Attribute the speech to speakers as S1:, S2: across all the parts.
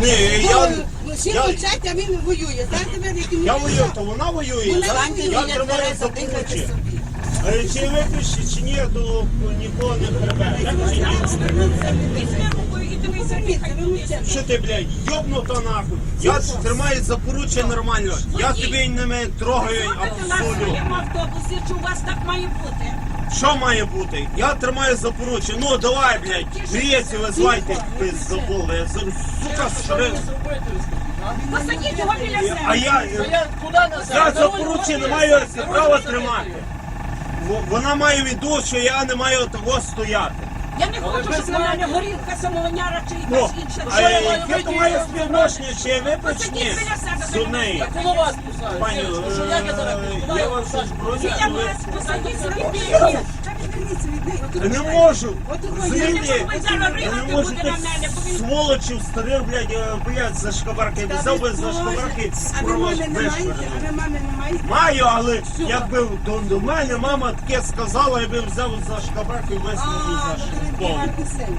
S1: Ні, я,
S2: Всі
S1: я,
S2: мовчать, а він воює. Зараз тебе яким
S1: я воюю, то вона воює, я, я тримаю за плечі.
S2: собі.
S1: Е, Чи виключить, чи ні, то нікого не прибере. Що ти, блядь, йобнута нахуй? Я тримаю за поруччя нормально. Я тебе не трогаю абсолютно.
S3: автобусі, чи у вас так має бути?
S1: Що має бути? Я тримаю за поруччя. Ну давай, блядь, гріється, визвайте, пиздобол. Я зараз, сука, шриф.
S3: Посадіть його біля себе.
S1: А я,
S4: Я куди
S1: я за поруччя не маю права тримати. Вона має віду, що я не маю того стояти.
S3: Я не хочу, щоб на мене горілка, самовняра чи
S1: Ну,
S3: якась інша.
S1: а
S3: Що я маю
S1: яке то має співношення, чи я
S3: біля себе.
S1: з неї?
S4: Я коло вас кусаю.
S1: Пані,
S4: Дівчинко, що я буду? Куди
S1: я
S4: я
S1: вам щось броню.
S3: Біля вас посадіть.
S1: Я не можу.
S3: Зараз
S1: я не можу
S3: він
S1: сволочів старих, блядь, е, блядь, за шкабарки. Взяв би за шкабарки,
S2: маєте?
S1: Маю, але якби до, до мене мама таке сказала, я би взяв за шкабарки і висунув
S2: А,
S1: за
S2: син.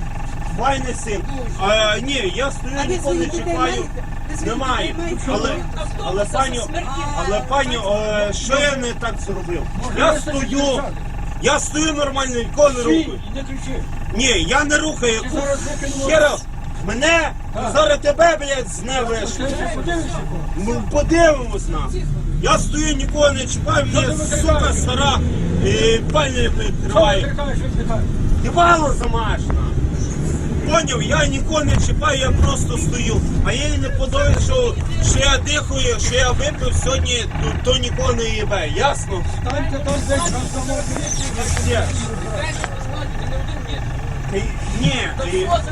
S1: Файний син. А, ні, я стою, ніколи не чекаю. Немає. Але, але паню, але паню, е, що я не так зробив? Я стою, я стою нормально, нікого не рухаю.
S4: Не кричи.
S1: Ні, я не рухаю.
S4: Ти зараз викинь
S1: Хера, мене, зараз тебе, блядь, з не вийшло.
S4: Подивися.
S1: Ну, подивимось на. Я стою, нікого не чіпаю, мені сука стара і пальня
S4: Що ти
S1: вало? Замашна. Поняв, я нікого не чіпаю, я просто стою. А їй не подобається, що, що я дихаю, що я випив сьогодні, то, то нікого не їбе. Ясно?
S4: Станьте там десь, там
S1: Ні,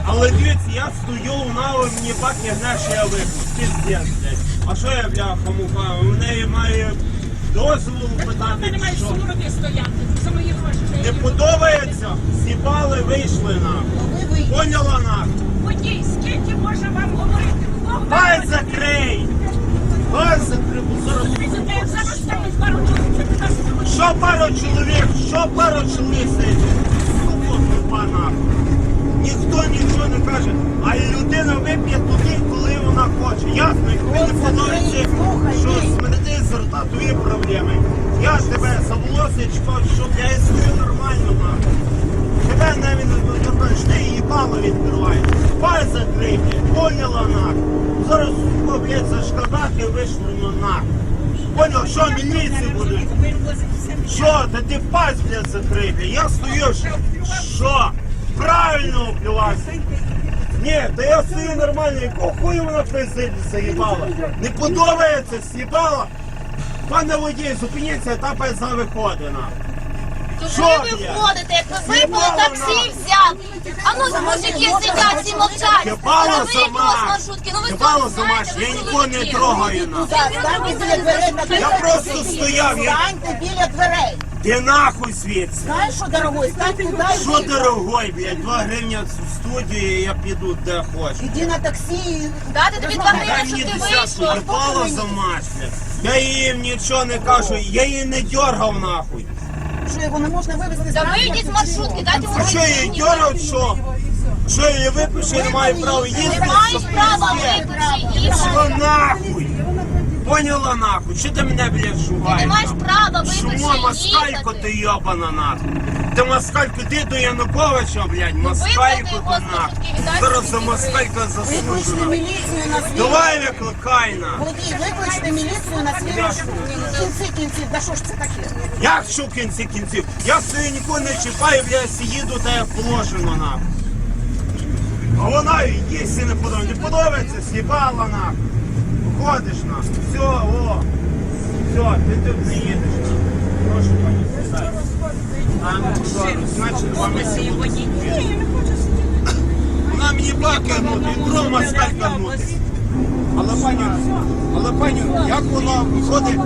S1: але дивіться, я стою, вона мені баки гне, що я випив. Піздець, блядь. А що я, бляха, муха? У неї має дозволу
S3: Ти
S1: питати,
S3: не
S1: чи
S3: маєш
S1: що?
S3: стояти. За мої гроші.
S1: Не подобається? З'їбали, вийшли на. Поняла на?
S3: Водій, скільки можна вам говорити?
S1: Пай закрий! Пай закрий, бо зараз
S3: зараз ставить пару чоловік,
S1: Що пару чоловік, що пару чоловік сидить? Нахуй. Ніхто нічого не каже, а людина вип'є туди, коли вона хоче. Ясно, якби не подобається, що смерти з рта твої проблеми. Я ж тебе за волосся чекав, що я стою нормально нахуй. Тебе навіть не звертаєш, ти їбало відкриваєш. Пай закрий, поняла нахуй. Зараз, блядь, за шкадаки вийшли нахуй. Понял, що міліції буде? Що? Та ти пасть, блядь, закрий. Я стою, що? Правильно впивався. Ні, та я стою нормально, якого хуя вона пиздить заїбала? Не подобається, з'їбала? Пане водій, зупиніться, та пизда виходить на.
S5: То
S1: Що,
S5: ви
S1: блядь?
S5: виходите, як ви випили таксі взяв. А ну мужики сидять всі мовчать.
S1: З'їбала
S5: Вона виїхала
S1: сама.
S5: з маршрутки. Ну ви
S1: сама,
S5: знаєте,
S1: я
S5: ви
S1: нікого не
S5: чоловіки.
S1: трогаю на.
S2: Станьте біля дверей на
S1: Я просто стояв, я...
S2: Станьте біля дверей.
S1: Ти нахуй звідси.
S2: Знаєш що, дорогой, стань туди.
S1: Що дорогой, блядь, два гривня в студію, і я піду де хочу.
S2: Іди на таксі.
S5: Дати тобі два
S1: Дай
S5: гривні,
S1: мені
S5: щоб ти
S1: десятку,
S5: вийшов.
S1: Я їм нічого не кажу, я її не дергав нахуй.
S2: Що його не можна вивезти
S5: Та вийдіть з маршрутки, дайте йому
S1: А що її
S5: гривні.
S1: що? Що її випишу, я не маю права їздити?
S5: Ти маєш право
S1: пиздець? Що нахуй? Поняла нахуй? Що ти мене, блядь, шугаєш?
S5: Ти не маєш права
S1: Шумо
S5: випити
S1: москалько ти йобана нахуй. Ти москалько, ти до Януковича, блядь, москалько
S5: Виплати
S1: ти нахуй. Зараз за москалька
S2: Викличте
S1: заслужена.
S2: міліцію на свій
S1: Давай викликай на.
S2: Водій, викличте міліцію на свій. В кінці кінців, да що ж це таке?
S1: Як що в кінці кінців? Я стою нікого не чіпаю, блядь, їду та як положено нахуй. А вона їсти не подобається. Не подобається, з'їбала нахуй. Ходиш нахуй. Все, о. Все, ти тут не їдеш. Прошу пані, сідай. А, ну, добре, значить, вам
S3: Ці водій. Ні, я не хочу сидіти.
S1: Вона мені баки гнути, і другу. Але пані, але пані, як воно виходить?